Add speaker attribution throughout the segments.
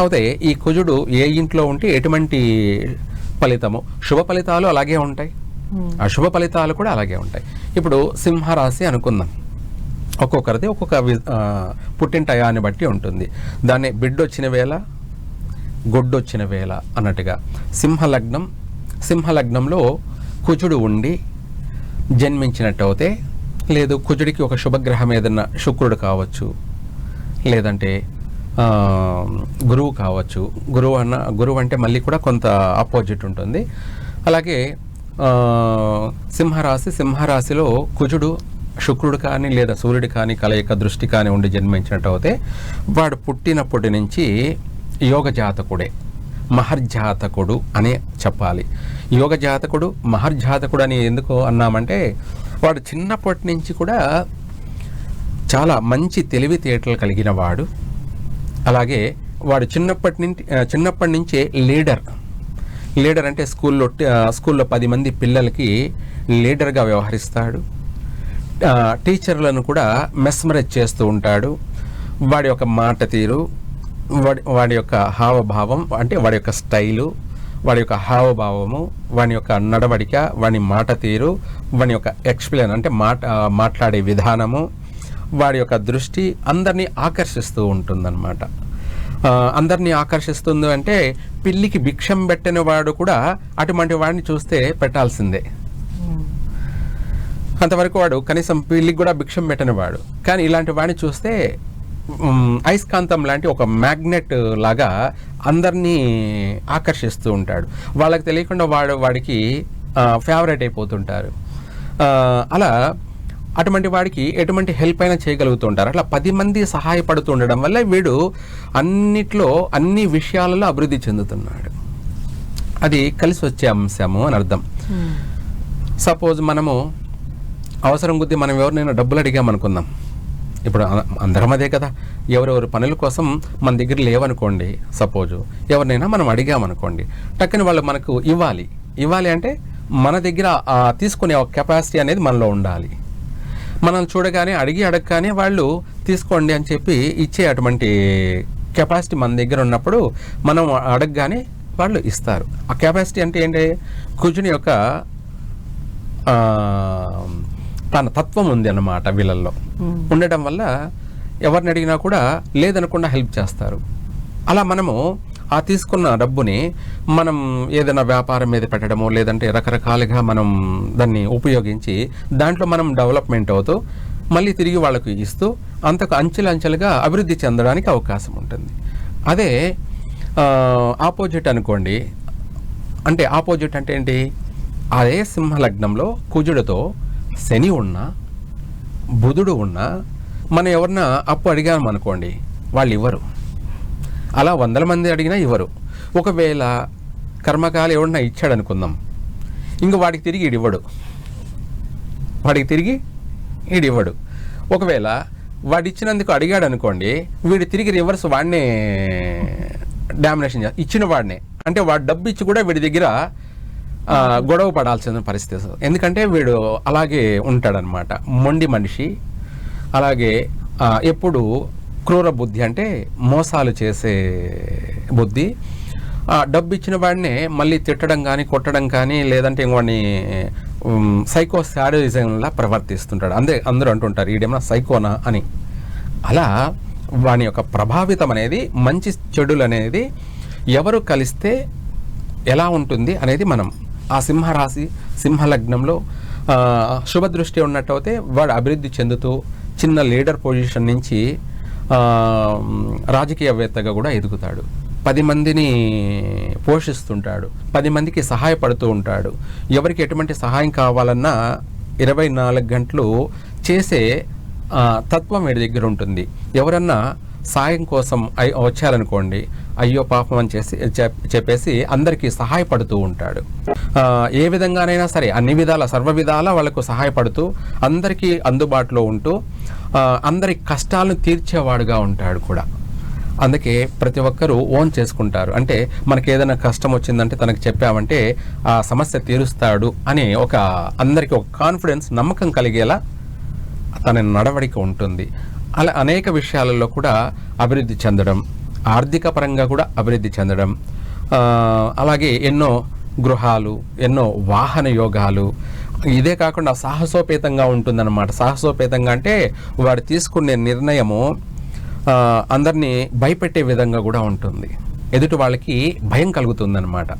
Speaker 1: అయితే ఈ కుజుడు ఏ ఇంట్లో ఉంటే ఎటువంటి ఫలితము? శుభ ఫలితాలు అలాగే ఉంటాయి. అశుభ ఫలితాలు కూడా అలాగే ఉంటాయి. ఇప్పుడు సింహరాశి అనుకుందాం. ఒక్కొక్కరిది ఒక్కొక్క పుట్టిన టయాన్ని బట్టి ఉంటుంది. దాన్ని బిడ్డ వచ్చిన వేళ గొడ్డు వచ్చిన వేళ అన్నట్టుగా. సింహలగ్నం సింహలగ్నంలో కుజుడు ఉండి జన్మించినట్టు లేదు కుజుడికి ఒక శుభగ్రహం ఏదన్నా శుక్రుడు కావచ్చు లేదంటే గురువు కావచ్చు. గురువు అన్న గురువు అంటే మళ్ళీ కూడా కొంత ఆపోజిట్ ఉంటుంది. అలాగే సింహరాశి సింహరాశిలో కుజుడు శుక్రుడు కానీ లేదా సూర్యుడు కానీ కలయిక దృష్టి కానీ ఉండి జన్మించినట్టు అయితే వాడు పుట్టినప్పటి నుంచి యోగ జాతకుడే. మహర్జాతకుడు అనే చెప్పాలి. యోగ జాతకుడు మహర్జాతకుడు అని ఎందుకు అన్నామంటే వాడు చిన్నప్పటి నుంచి కూడా చాలా మంచి తెలివితేటలు కలిగిన వాడు. అలాగే వాడు చిన్నప్పటి నుంచి చిన్నప్పటి నుంచే లీడర్. లీడర్ అంటే స్కూల్లో స్కూల్లో పది మంది పిల్లలకి లీడర్గా వ్యవహరిస్తాడు. టీచర్లను కూడా మెస్మరైజ్ చేస్తూ ఉంటాడు. వాడి యొక్క మాట తీరు వాడి వాడి యొక్క హావభావం అంటే వాడి యొక్క స్టైలు వాడి యొక్క హావభావము వాని యొక్క నడవడిక వాని మాట తీరు వాని యొక్క ఎక్స్ప్లెయిన్ అంటే మాట మాట్లాడే విధానము వాడి యొక్క దృష్టి అందరినీ ఆకర్షిస్తూ ఉంటుందన్నమాట. అందరినీ ఆకర్షిస్తుంది అంటే పిల్లికి భిక్షం పెట్టిన వాడు కూడా అటువంటి వాడిని చూస్తే పెట్టాల్సిందే. అంతవరకు వాడు కనీసం పిల్లికి కూడా భిక్షం పెట్టని వాడు. కానీ ఇలాంటి వాడిని చూస్తే అయస్కాంతం లాంటి ఒక మ్యాగ్నెట్ లాగా అందరినీ ఆకర్షిస్తూ ఉంటాడు. వాళ్ళకి తెలియకుండా వాడు వాడికి ఫేవరెట్ అయిపోతుంటారు. అలా అటువంటి వాడికి ఎటువంటి హెల్ప్ అయినా చేయగలుగుతూ ఉంటారు అట్లా పది మంది సహాయపడుతూ ఉండడం వల్ల వీడు అన్నిట్లో అన్ని విషయాలలో అభివృద్ధి చెందుతున్నాడు. అది కలిసి వచ్చే అంశము అని అర్థం. సపోజ్ మనము అవసరం కొద్దీ మనం ఎవరినైనా డబ్బులు అడిగామనుకుందాం ఇప్పుడు అందరం అదే కదా. ఎవరెవరి పనుల కోసం మన దగ్గర లేవనుకోండి సపోజు ఎవరినైనా మనం అడిగామనుకోండి టక్కని వాళ్ళు మనకు ఇవ్వాలి. ఇవ్వాలి అంటే మన దగ్గర తీసుకునే కెపాసిటీ అనేది మనలో ఉండాలి. మనం చూడగానే అడిగి అడగగానే వాళ్ళు తీసుకోండి అని చెప్పి ఇచ్చే అటువంటి కెపాసిటీ మన దగ్గర ఉన్నప్పుడు మనం అడగగానే వాళ్ళు ఇస్తారు. ఆ కెపాసిటీ అంటే ఏంటి? కుజుని యొక్క తన తత్వం ఉంది అన్నమాట వీళ్ళల్లో. ఉండటం వల్ల ఎవరిని అడిగినా కూడా లేదనకుండా హెల్ప్ చేస్తారు. అలా మనము ఆ తీసుకున్న డబ్బుని మనం ఏదైనా వ్యాపారం మీద పెట్టడమో లేదంటే రకరకాలుగా మనం దాన్ని ఉపయోగించి దాంట్లో మనం డెవలప్మెంట్ అవుతూ మళ్ళీ తిరిగి వాళ్ళకు ఇస్తూ అంతకు అంచెలంచెలుగా అభివృద్ధి చెందడానికి అవకాశం ఉంటుంది. అదే ఆపోజిట్ అనుకోండి. అంటే ఆపోజిట్ అంటే ఏంటి? అదే సింహలగ్నంలో కుజుడితో శని ఉన్నా బుధుడు ఉన్నా మనం ఎవరన్నా అప్పు అడిగామనుకోండి వాళ్ళు ఇవ్వరు అలా వందల మంది అడిగినా ఇవ్వరు. ఒకవేళ కర్మకాలు ఎవడన్నా ఇచ్చాడు అనుకుందాం ఇంక వాడికి తిరిగి ఇడివ్వడు. వాడికి తిరిగి ఇడివ్వడు. ఒకవేళ వాడు ఇచ్చినందుకు అడిగాడు అనుకోండి వీడు తిరిగి రివర్స్ వాడినే డామినేషన్ చేస్తా ఇచ్చిన వాడినే. అంటే వాడు డబ్బు ఇచ్చి కూడా వీడి దగ్గర గొడవ పడాల్సిన పరిస్థితి ఎందుకంటే వీడు అలాగే ఉంటాడనమాట. మొండి మనిషి. అలాగే ఎప్పుడు క్రూర బుద్ధి అంటే మోసాలు చేసే బుద్ధి. ఆ, డబ్బు ఇచ్చిన వాడినే మళ్ళీ తిట్టడం కానీ కొట్టడం కానీ లేదంటే వాడిని సైకో శాడిజంలా ప్రవర్తిస్తుంటాడు. అందే అందరూ అంటుంటారు ఈడేమన్నా సైకోనా అని. అలా వాని యొక్క ప్రభావితం అనేది మంచి చెడులు అనేది ఎవరు కలిస్తే ఎలా ఉంటుంది అనేది మనం. ఆ సింహరాశి సింహలగ్నంలో ఆ, శుభదృష్టి ఉన్నట్టయితే వాడు అభివృద్ధి చెందుతూ చిన్న లీడర్ పొజిషన్ నుంచి రాజకీయవేత్తగా కూడా ఎదుగుతాడు. పది మందిని పోషిస్తుంటాడు. పది మందికి సహాయపడుతూ ఉంటాడు. ఎవరికి ఎటువంటి సహాయం కావాలన్నా ఇరవై నాలుగు గంటలు చేసే తత్వం వీడి దగ్గర ఉంటుంది. ఎవరన్నా సాయం కోసం వచ్చారనుకోండి అయ్యో పాపం అని చేసి చెప్పేసి అందరికీ సహాయపడుతూ ఉంటాడు. ఏ విధంగానైనా సరే అన్ని విధాల సర్వ విధాల వాళ్ళకు సహాయపడుతూ అందరికీ అందుబాటులో ఉంటూ అందరి కష్టాలను తీర్చేవాడుగా ఉంటాడు కూడా. అందుకే ప్రతి ఒక్కరూ ఓన్ చేసుకుంటారు. అంటే మనకి ఏదైనా కష్టం వచ్చిందంటే తనకు చెప్పామంటే ఆ సమస్య తీరుస్తాడు అని ఒక అందరికీ ఒక కాన్ఫిడెన్స్ నమ్మకం కలిగేలా తన నడవడిక ఉంటుంది. అలా అనేక విషయాలలో కూడా అభివృద్ధి చెందడం ఆర్థిక పరంగా కూడా అభివృద్ధి చెందడం అలాగే ఎన్నో గృహాలు ఎన్నో వాహన యోగాలు ఇదే కాకుండా సాహసోపేతంగా ఉంటుందన్నమాట. సాహసోపేతంగా అంటే వారు తీసుకునే నిర్ణయము అందరినీ భయపెట్టే విధంగా కూడా ఉంటుంది. ఎదుటి వాళ్ళకి భయం కలుగుతుందన్నమాట.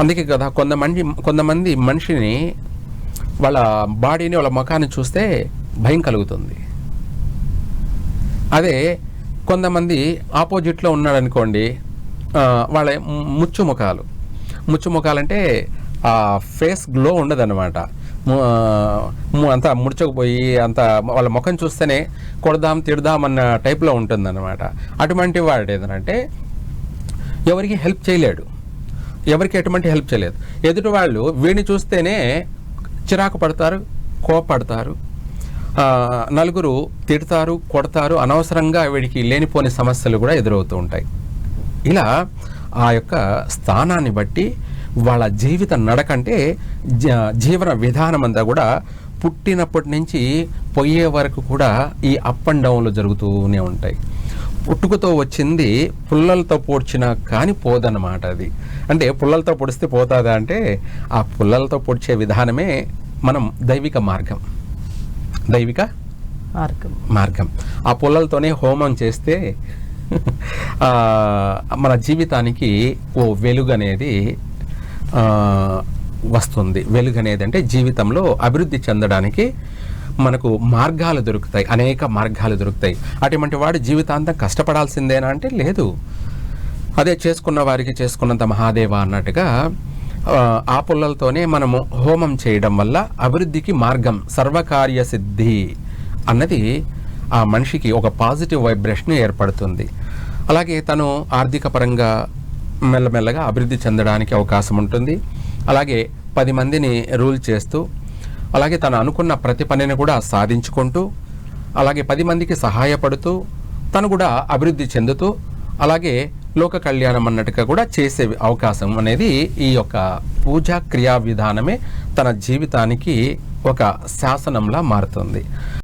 Speaker 1: అందుకే కదా కొంతమంది కొంతమంది మనిషిని వాళ్ళ బాడీని వాళ్ళ ముఖాన్ని చూస్తే భయం కలుగుతుంది. అదే కొంతమంది ఆపోజిట్లో ఉన్నాడనుకోండి వాళ్ళ ముచ్చు ముఖాలు ముచ్చు ముఖాలంటే ఆ ఫేస్ గ్లో ఉండదన్నమాట. అంతా ముడుచుకుపోయి అంత వాళ్ళ ముఖం చూస్తేనే కొడదాం తిడదాం అన్న టైప్లో ఉంటుందన్నమాట. అటువంటి వాడు ఏదంటే ఎవరికి హెల్ప్ చేయలేడు. ఎవరికి ఎటువంటి హెల్ప్ చేయలేదు. ఎదుటి వాళ్ళు వీడిని చూస్తేనే చిరాకు పడతారు కోపడతారు నలుగురు తిడతారు కొడతారు అనవసరంగా వీడికి లేనిపోని సమస్యలు కూడా ఎదురవుతూ ఉంటాయి. ఇలా ఆ యొక్క స్థానాన్ని బట్టి వాళ్ళ జీవిత నడకంటే జ- జీవన విధానం అంతా కూడా పుట్టినప్పటి నుంచి పోయే వరకు కూడా ఈ అప్ అండ్ డౌన్లు జరుగుతూనే ఉంటాయి. పుట్టుకతో వచ్చింది పుల్లలతో పొడిచినా కానీ పోదన్నమాట అది. అంటే పుల్లలతో పొడిస్తే పోతుందా అంటే ఆ పుల్లలతో పొడిచే విధానమే మనం దైవిక మార్గం. దైవిక
Speaker 2: మార్గం.
Speaker 1: మార్గం. ఆ పుల్లలతోనే హోమం చేస్తే మన జీవితానికి ఓ వెలుగు అనేది వస్తుంది. వెలుగు అనేది అంటే జీవితంలో అభివృద్ధి చెందడానికి మనకు మార్గాలు దొరుకుతాయి. అనేక మార్గాలు దొరుకుతాయి. అటువంటి వాడు జీవితాంతం కష్టపడాల్సిందేనా అంటే లేదు. అదే చేసుకున్న వారికి చేసుకున్నంత మహాదేవ అన్నట్టుగా ఆ పుల్లలతోనే మనము హోమం చేయడం వల్ల అభివృద్ధికి మార్గం సర్వకార్య సిద్ధి అన్నది ఆ మనిషికి ఒక పాజిటివ్ వైబ్రేషన్ ఏర్పడుతుంది. అలాగే తను ఆర్థిక పరంగా మెల్లమెల్లగా అభివృద్ధి చెందడానికి అవకాశం ఉంటుంది. అలాగే పది మందిని రూల్ చేస్తూ అలాగే తను అనుకున్న ప్రతి పనిని కూడా సాధించుకుంటూ అలాగే పది మందికి సహాయపడుతూ తను కూడా అభివృద్ధి చెందుతూ అలాగే లోక కళ్యాణం అన్నట్టుగా కూడా చేసే అవకాశం అనేది ఈ యొక్క పూజా క్రియా విధానమే తన జీవితానికి ఒక శాసనంలా మారుతుంది.